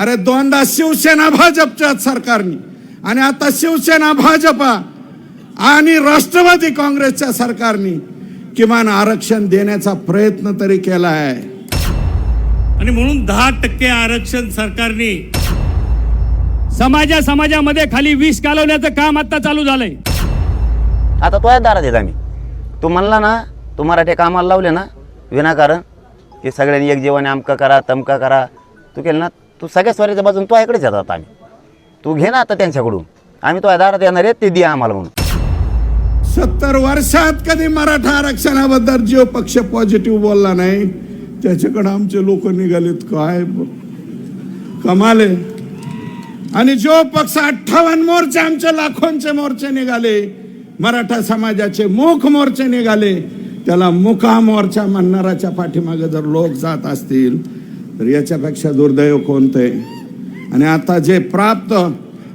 अरे दोनदा शिवसेना भाजपच्या सरकारने आणि आता शिवसेना भाजपा आणि राष्ट्रवादी काँग्रेसच्या सरकारने किमान आरक्षण देण्याचा प्रयत्न तरी केला आहे आणि म्हणून दहा टक्के आरक्षण सरकारने समाजा समाजामध्ये खाली विष कालवण्याचं काम आता चालू झालंय. आता तो आहे दारात येत आम्ही. तू म्हणला ना तू मराठी कामाला लावले ना विनाकारण की सगळ्यांनी एक जीवाने अमका करा तमका करा. तू केलं ना तू सगळ्या स्वारीच्या बाजून तो इकडेच येतात आम्ही. तू घे ना आता त्यांच्याकडून. आम्ही तो दारात येणार आहे ते दे आम्हाला म्हणून. सत्तर वर्षात कधी मराठा आरक्षणाबद्दल जो पक्ष पॉझिटिव्ह बोलला नाही? त्याच्याकडे आमचे लोक निघालेत काय? कमाले आणि जो पक्ष अठ्ठावन्न मोर्चे आमचे लाखोंचे मोर्चे निघाले. मराठा समाजाचे मुख मोर्चे निघाले. त्याला मुका मोर्चा म्हणणाराच्या पाठीमागे जर लोक जात असतील तर याच्यापेक्षा दुर्दैव कोणतं? आहे आणि आता जे प्राप्त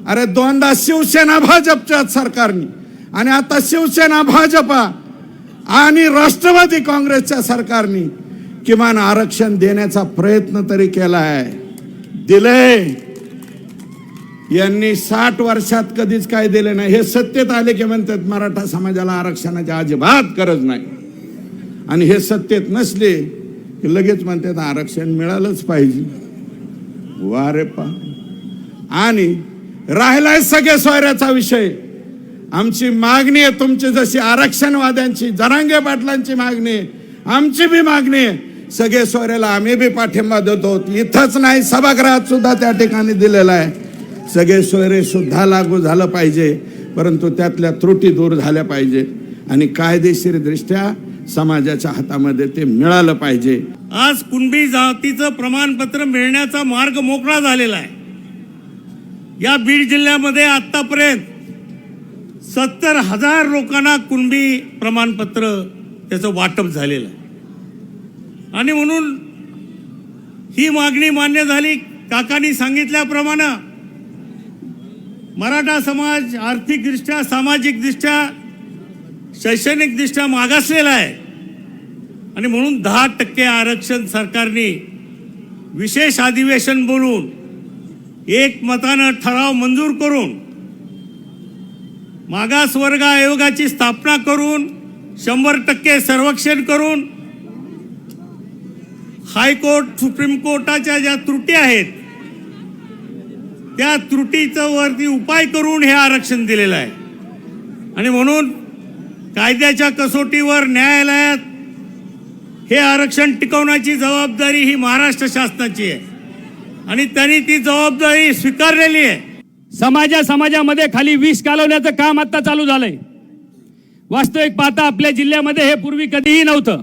अरे दोनदा शिवसेना भाजपच्या सरकारने आणि आता शिवसेना भाजपा आणि राष्ट्रवादी काँग्रेसच्या सरकारने किमान आरक्षण देण्याचा प्रयत्न तरी केला आहे. दिले. यांनी साठ वर्षात कधीच काय दिले नाही. हे सत्तेत आले की म्हणतात मराठा समाजाला आरक्षणाची अजिबात गरज नाही. आणि हे सत्तेत नसले की लगेच म्हणतात आरक्षण मिळालंच पाहिजे. वा रे पा. आणि राहिलाय सगळे सोयऱ्याचा विषय. आमची मागणी आहे तुमची जशी आरक्षणवाद्यांची जरांगे पाटलांची मागणी आहे आमची बी मागणी आहे. सगळे सोयऱ्याला आम्ही बी पाठिंबा देतो. इथंच नाही सभागृहात सुद्धा त्या ठिकाणी दिलेला आहे. सगळे सोयरे सुद्धा लागू झालं पाहिजे परंतु त्यातल्या त्रुटी दूर झाल्या पाहिजे. आणि कायदेशीरदृष्ट्या समाजाच्या हातामध्ये ते मिळालं पाहिजे. आज कुणबी जातीचं प्रमाणपत्र मिळण्याचा मार्ग मोकळा झालेला आहे. या बीड जिल्ह्यामध्ये आतापर्यंत सत्तर हजार लोकांना कुणबी प्रमाणपत्र त्याचं वाटप झालेलं आहे. आणि म्हणून ही मागणी मान्य झाली. काकांनी सांगितल्याप्रमाणे मराठा समाज आर्थिकदृष्ट्या सामाजिकदृष्ट्या शैक्षणिकदृष्ट्या मागासलेला आहे. आणि म्हणून दहा टक्के आरक्षण सरकारने विशेष अधिवेशन बोलून एक मतानं ठराव मंजूर करून मागासवर्ग आयोगाची स्थापना करून शंभर टक्के सर्वेक्षण करून हायकोर्ट सुप्रीम कोर्टाच्या ज्या त्रुटी आहेत त्या त्रुटीचं वरती उपाय करून हे आरक्षण दिलेलं आहे. आणि म्हणून कायद्याच्या कसोटीवर न्यायालयात हे आरक्षण टिकवण्याची जबाबदारी ही महाराष्ट्र शासनाची आहे. आणि त्यांनी ती जबाबदारी स्वीकारलेली आहे. समाजा समाजामध्ये खाली विष कालवण्याचं काम आता चालू झालंय. वास्तविक पाहता आपल्या जिल्ह्यामध्ये हे पूर्वी कधीही नव्हतं.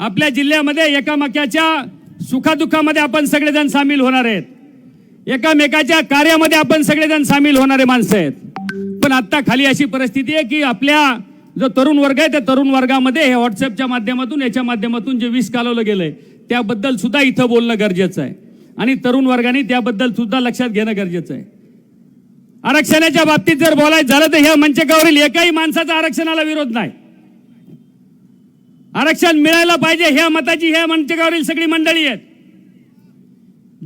आपल्या जिल्ह्यामध्ये एकामेकाच्या सुखादुःखामध्ये आपण सगळेजण सामील होणार आहेत. एकामेकाच्या कार्यामध्ये आपण सगळेजण सामील होणारे माणसं आहेत. पण आत्ता खाली अशी परिस्थिती आहे की आपल्या जो तरुण वर्ग आहे त्या तरुण वर्गामध्ये हे व्हॉट्सअपच्या माध्यमातून याच्या माध्यमातून जे विष कालवलं गेलंय त्याबद्दल सुद्धा इथं बोलणं गरजेचं आहे. आणि तरुण वर्गाने त्याबद्दल सुद्धा लक्षात घेणं गरजेचं आहे. आरक्षणाच्या बाबतीत जर बोलायचं झालं तर ह्या मंचकावरील म्हणजे एकाही माणसाचा आरक्षणाला विरोध नाही. आरक्षण मिळायला पाहिजे ह्या मताची ह्या म्हणजे मंचकावरील सगळी मंडळी आहेत.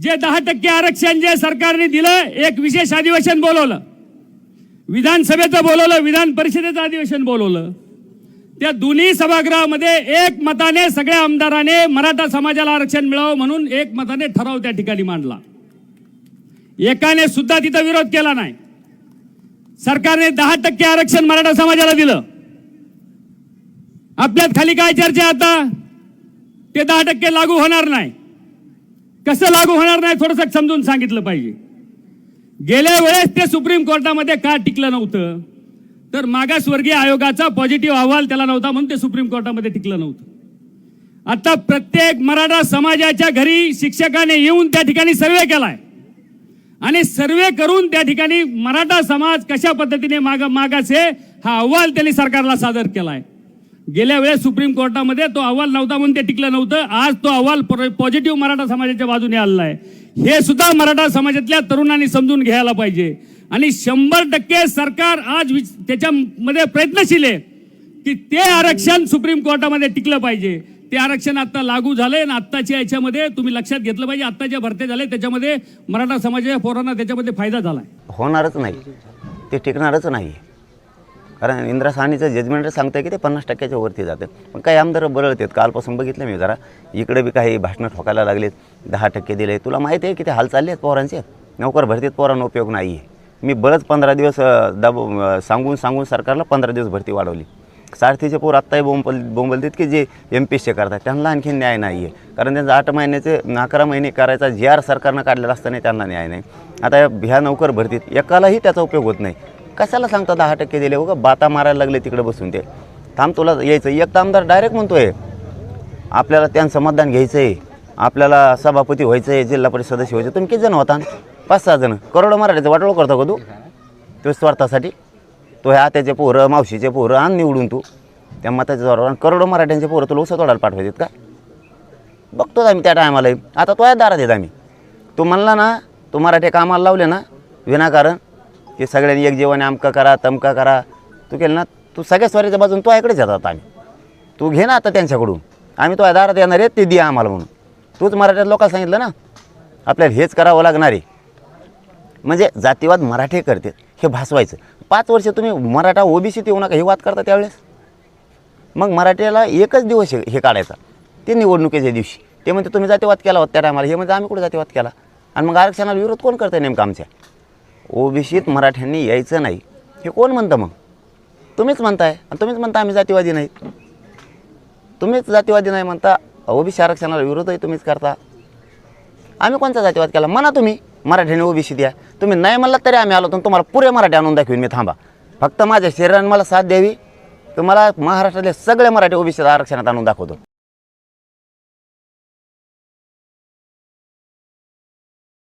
जे दहा टक्के आरक्षण जे सरकारने दिलं एक विशेष अधिवेशन बोलवलं. विधानसभेचं बोलवलं विधान परिषदेचं अधिवेशन बोलवलं. त्या दोन्ही सभागृहामध्ये एक मताने सगळ्या आमदाराने मराठा समाजाला आरक्षण मिळावं म्हणून एक मताने ठराव त्या ठिकाणी मांडला. एकाने सुद्धा तिथं विरोध केला नाही. सरकारने दहा टक्के आरक्षण मराठा समाजाला दिलं. आपल्यात खाली काय चर्चा आता? ते दहा टक्के लागू होणार नाही. कसं लागू होणार नाही थोडंसं समजून सांगितलं पाहिजे. गेल्या वेळेस ते सुप्रीम कोर्टामध्ये का टिकलं नव्हतं? तर मागासवर्गीय आयोगाचा पॉझिटिव्ह अहवाल त्याला नव्हता म्हणून ते सुप्रीम कोर्टामध्ये टिकलं नव्हतं. आता प्रत्येक मराठा समाजाच्या घरी शिक्षकाने येऊन त्या ठिकाणी सर्वे केलाय. आणि सर्वे करून त्या ठिकाणी मराठा समाज कशा पद्धतीने माग मागास हा अहवाल त्यांनी सरकारला सादर केलाय. गेल्या वेळेस सुप्रीम कोर्टामध्ये तो अहवाल नव्हता म्हणून ते टिकलं नव्हतं. आज तो अहवाल पॉझिटिव्ह मराठा समाजाच्या बाजूने आलेला आहे. हे सुद्धा मराठा समाजातल्या तरुणांनी समजून घ्यायला पाहिजे. आणि शंभर टक्के सरकार आज त्याच्यामध्ये प्रयत्नशील आहे की ते आरक्षण सुप्रीम कोर्टामध्ये टिकलं पाहिजे. ते आरक्षण आता लागू झालंय आणि आत्ताच्या याच्यामध्ये तुम्ही लक्षात घेतलं पाहिजे आत्ता ज्या भरत्या त्याच्यामध्ये मराठा समाजाच्या पोरांना त्याच्यामध्ये फायदा झालाय. होणारच नाही. ते टिकणारच नाही. कारण इंदिरा साहनीचं जजमेंट सांगतं की ते पन्नास टक्क्याच्या वरती जातं पण काही आमदार बरळतात. कालपासून बघितलं मी जरा. इकडे बी काही भाषणं ठोकायला लागलेत. दहा टक्के दिले तुला माहिती आहे की ते हाल चालले आहेत पोरांचे? नोकर भरतीत पोरांना उपयोग नाही आहे मी बरंच पंधरा दिवस दाब सांगून सांगून सरकारला पंधरा दिवस भरती वाढवली. सारथीचे पोर आत्ताही बोंबल बोंबलतात की जे एम पी एसचे करतात. त्यांना आणखी न्याय नाही आहे कारण त्यांचं आठ महिन्याचे अकरा महिने करायचा जी आर सरकारनं काढलेला असताना त्यांना न्याय नाही. आता ह्या नोकर भरतीत एकालाही त्याचा उपयोग होत नाही. कशाला सांगता दहा टक्के दिले? उगा बाता मारायला लागले तिकडे बसून ते. थांब तुला यायचं एक तर आमदार डायरेक्ट म्हणतोय. आपल्याला त्यांचं मतदान घ्यायचं आहे आपल्याला सभापती व्हायचं आहे जिल्हा परिषद सदस्य व्हायचं तुम्ही किती जण होता? पाच सहा जण. करोडो मराठीचं वाटोळ करतो का तू? तो स्वार्थासाठी. तो ह्या त्याचे पोरं मावशीचे पोरं आण निवडून तू. त्या मताच्या जोरावर करोडो मराठ्यांचे पोरं तुला उसं तोडायला पाठवायचे का? बघतोच आम्ही त्या टायमाला. आता तो या दारात येत आम्ही. तू म्हणला ना तू मराठी कामाला लावले ना विनाकारण की सगळ्यांनी एक जेवण आमका करा तमका करा. तू केलं ना तू सगळ्या स्वारीच्या बाजून तो इकडेच येतात आम्ही. तू घे ना आता त्यांच्याकडून. आम्ही तो दारात येणार आहे ते दे आम्हाला म्हणून. तूच मराठ्यात लोकांना सांगितलं ना आपल्याला हेच करावं लागणार आहे. म्हणजे जातीवाद मराठी करते हे भासवायचं. पाच वर्ष तुम्ही मराठा ओबीसीत येऊ नका हे वाद करता त्यावेळेस. मग मराठीला एकच दिवस हे हे काढायचा. ते निवडणुकीच्या दिवशी. ते म्हणते तुम्ही जातीवाद केला होता त्या टायमाला हे म्हणजे आम्ही कुठे जातीवाद केला? आणि मग आरक्षणाला विरोध कोण करतं नेमकं आमच्या? ओबीसीत मराठ्यांनी यायचं नाही. हे कोण म्हणतं मग? तुम्हीच म्हणताय आणि तुम्हीच म्हणता आम्ही जातीवादी नाही. तुम्हीच जातीवादी नाही म्हणता ओबीसी आरक्षणाला विरोधही तुम्हीच करता. आम्ही कोणता जातीवाद केला? म्हणा तुम्ही मराठ्याने ओबीसी द्या. तुम्ही नाही म्हणलात तरी आम्ही आलो तर तुम्हाला पुरे मराठी आणून दाखवीन मी थांबा. फक्त माझ्या शरीराने मला साथ द्यावी. तुम्हाला महाराष्ट्रातले सगळे मराठी ओबीसी आरक्षणात आणून दाखवतो.